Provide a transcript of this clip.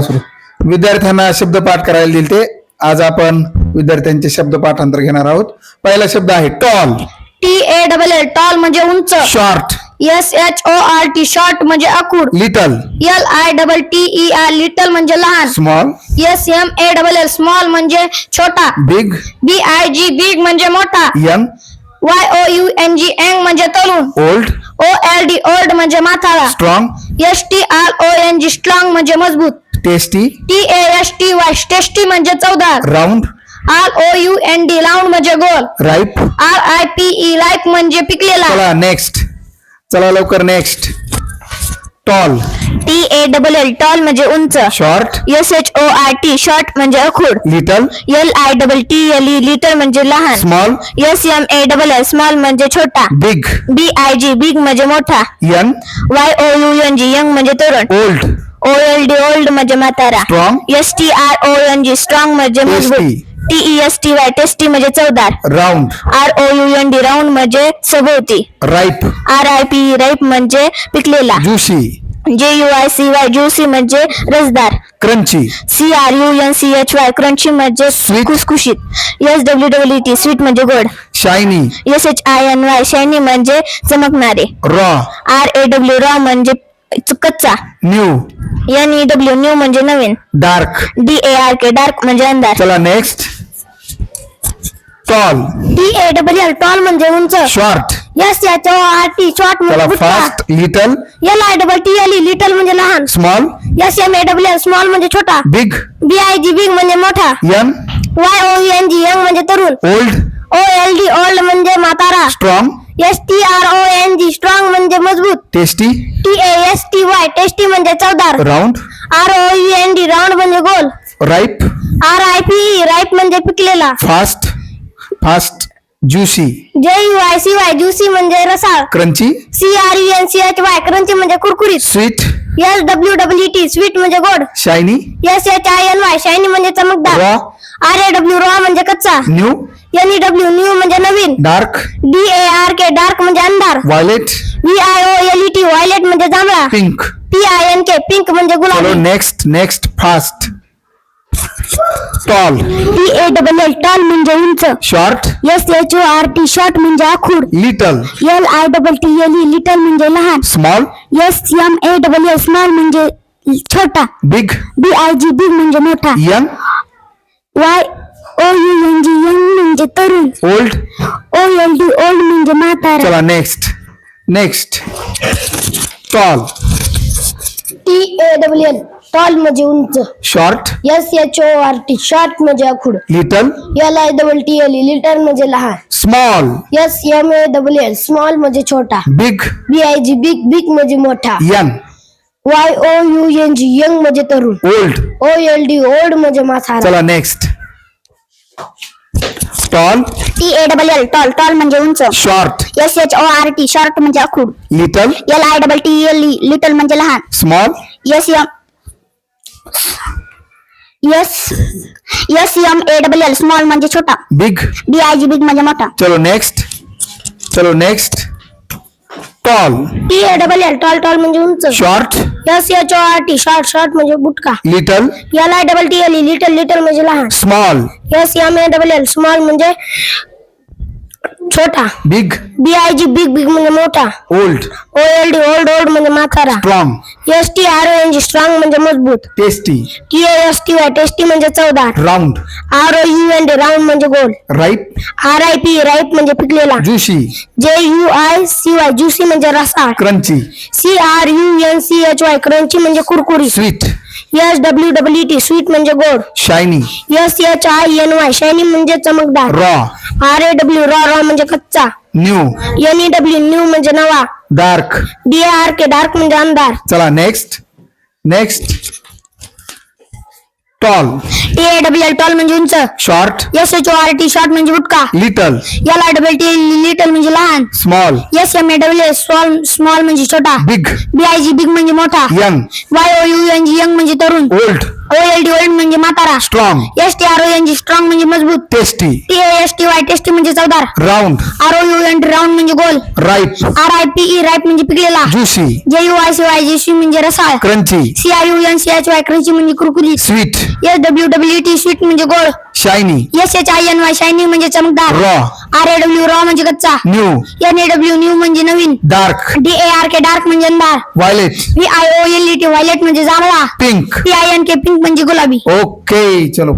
विद्यार्थ्यांना शब्द पाठ करायला दिले ते आज आपण विद्यार्थ्यांचे शब्द पाठांतर घेणार आहोत. पहिला शब्द आहे tall. T A double L tall म्हणजे उंच. Short. S H O R T short म्हणजे आखूड little. L I double T E R little म्हणजे लहान. Small. S M A double L small म्हणजे छोटा. Big. B I G big म्हणजे मोठा. Young. Y O U N G young म्हणजे तरुण. Old. O L D old म्हणजे म्हातारा strong S T R O N G strong म्हणजे मजबूत. Tasty T A S T Y tasty म्हणजे Chavdar round R O U N D round म्हणजे गोल. Ripe R I P E life म्हणजे पिकलेला. चला next चला लवकर next tall T A double L tall म्हणजे उंच. Short S H O R T short म्हणजे अखूड. Little L I double T L E little म्हणजे लहान. Small S M A double L small म्हणजे छोटा. Big B I G big म्हणजे मोठा. Young Y O U N G young म्हणजे तरुण. Old O L D old म्हणजे म्हातारा. Strong S T R O N G strong म्हणजे मजबूत. Tasty. T E S T Y tasty म्हणजे Chavdar. Round R O U N D round म्हणजे सभोवती. Ripe R I P ripe म्हणजे पिकलेला. Juicy J U I C Y juicy म्हणजे रसदार. Crunchy. C R U N C H Y crunchy म्हणजे Sweet. खुसखुशीत. S W W T sweet म्हणजे गोड. Shiny S H I N Y shiny म्हणजे चमकणारे. Raw R A W raw म्हणजे च- कच्चा. New N E W new म्हणजे नवीन. Dark D A R K dark म्हणजे अंधार. चला next tall T A W tall म्हणजे उंच. Short S H O R T short चला fast little L I double T L E little म्हणजे लहान। Small S M A W small म्हणजे छोटा। Big B I G big म्हणजे मोठा। Young Y O N G young म्हणजे तरुण। Old O L D old म्हणजे म्हातारा strong S T R O N G strong म्हणजे मज़बूत। Tasty T A S T Y tasty म्हणजे Chavdar. Round R O U N D round म्हणजे गोल। Ripe R I P ripe म्हणजे पिकलेला। Fast fast juicy J U I C Y juicy म्हणजे रसाळ crunchy C R U N C H Y crunchy म्हणजे कुरकुरीत. Sweet S W W T sweet म्हणजे गोड. Shiny S H I N Y shiny म्हणजे चमकदार. Raw R A W raw म्हणजे कच्चा. New N E W new म्हणजे नवीन. Dark D A R K dark म्हणजे अंधार. Violet V I O L E T violet म्हणजे जांभळा. Pink P I N K pink म्हणजे गुलाबी. Next next fast tall. T A double L tall म्हणजे उंच. Short? S H O R T short म्हणजे आखूड. Little? L I double T L E little म्हणजे लहान. Small? S M A double L small म्हणजे छोटा. Big? B I G big म्हणजे मोठा. Young? Y O U N G young म्हणजे तरुण. Old? O L D old म्हणजे म्हातारा. चला next next tall. T A W L tall म्हणजे उंच short S H O R T short म्हणजे आखूड little L I double T L little म्हणजे लहान small S M A W L small म्हणजे छोटा big B I G big big म्हणजे मोठा young Y O U N G young म्हणजे तरुण old O L D old म्हणजे म्हातारा चला next tall? T A double L tall tall म्हणजे उंच. Short. S H O R T short म्हणजे आखूड little? L I double T L little म्हणजे लहान. Small? S M S S M A double L small म्हणजे छोटा. Big B I G big म्हणजे मोठा. चलो नेक्स्ट चलो next tall T A double L tall tall म्हणजे उंच. Short S H O R T short short म्हणजे बुटका. Little L I double T L little little म्हणजे लहान. Small S M A double L small म्हणजे छोटा. Big B I G big big म्हणजे मोठा. Old O L D old old म्हणजे म्हातारा. Strong S T R O N G strong म्हणजे मजबूत. Tasty T S T Y tasty म्हणजे Chavdar round R O U N D round म्हणजे गोल. Ripe R I P ripe म्हणजे पिकलेला. Juicy J U I C Y juicy म्हणजे रसाळ. Crunchy C R U N C H Y crunchy म्हणजे कुरकुरी sweet S W W T sweet म्हणजे गोड. Shiny S H I N Y shiny म्हणजे चमकदार. Raw R A W raw raw म्हणजे कच्चा. New N E W new म्हणजे नवा. Dark D R K dark म्हणजे अंधार. चला next next tall T A W L tall म्हणजे उंच. Short S H O R T short म्हणजे बुटका little L I W T little म्हणजे लहान. Small S M A W S small small म्हणजे छोटा. Big B I G big म्हणजे मोठा. Young Y O U N G young म्हणजे तरुण. Old O L D old म्हणजे म्हातारा. Strong S T R O N G strong म्हणजे मजबूत. Tasty T S T Y tasty म्हणजे चवदार. Round R O U N round म्हणजे गोल. Right R I P E ripe म्हणजे पिकलेला. Juicy J U I C Y J C म्हणजे रसाळ. Crunchy C I U N C H Y crunchy म्हणजे कुरकुरीत. Sweet S W W T sweet म्हणजे गोड. Shiny S H I N Y shining म्हणजे चमकदार. Raw R A W raw म्हणजे कच्चा. New N A W new म्हणजे नवीन. Dark D A R K dark म्हणजे अंधार. Violet V I O L E T violet म्हणजे जांभळा. Pink P I N K pink म्हणजे गुलाबी. ओके चलो.